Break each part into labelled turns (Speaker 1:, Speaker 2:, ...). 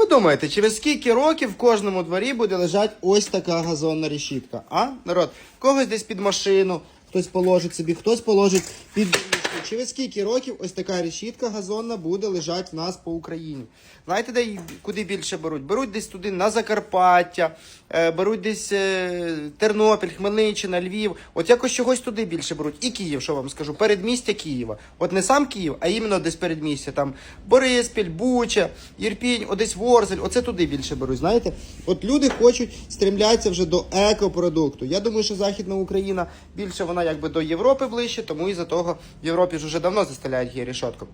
Speaker 1: Ви думаєте, через скільки років в кожному дворі буде лежати ось така газонна решітка? А, народ, когось десь під машину, хтось положить собі, хтось положить під. Через скільки років ось така решітка газонна буде лежати в нас по Україні? Знаєте, де куди більше беруть? Беруть десь туди на Закарпаття, е, беруть десь е, Тернопіль, Хмельниччина, Львів. От якось чогось туди більше беруть. І Київ, що вам скажу, передмістя Києва. От не сам Київ, а іменно десь передмістя. Там Бориспіль, Буча, Єрпінь, Одесь Ворзель. Оце туди більше беруть. Знаєте, от люди хочуть стрімлятися вже до екопродукту. Я думаю, що Західна Україна більше вона якби до Європи ближче, тому і за того в Європі ж вже давно застеляють її рішотку.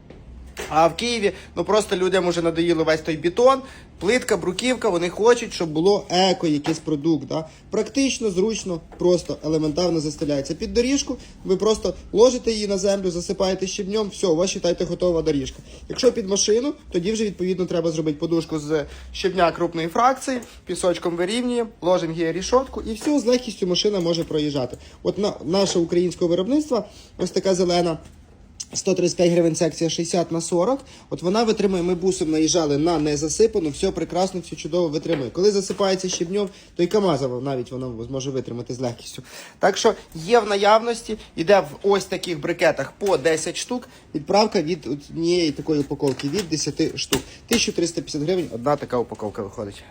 Speaker 1: А в Києві ну просто людям уже надоїли весь той бетон, плитка, бруківка. Вони хочуть, щоб було еко, якийсь продукт. Да? Практично, зручно, просто елементарно застеляється під доріжку. Ви просто ложите її на землю, засипаєте щебнем, все, у вас вважайте готова доріжка. Якщо під машину, тоді вже відповідно треба зробити подушку з щебня крупної фракції, пісочком вирівнюємо, ложимо її рішотку і все, з легкістю машина може проїжджати. От на наше українське виробництво, ось така зелена. 135 гривень секція 60 на 40. От вона витримує. Ми бусом наїжджали на незасипану, все прекрасно, все чудово витримує. Коли засипається щебньом, то і Камазова навіть воно зможе витримати з легкістю. Так що є в наявності, іде в ось таких брикетах по 10 штук. Відправка від однієї такої упаковки від 10 штук. 1350 гривень одна така упаковка виходить.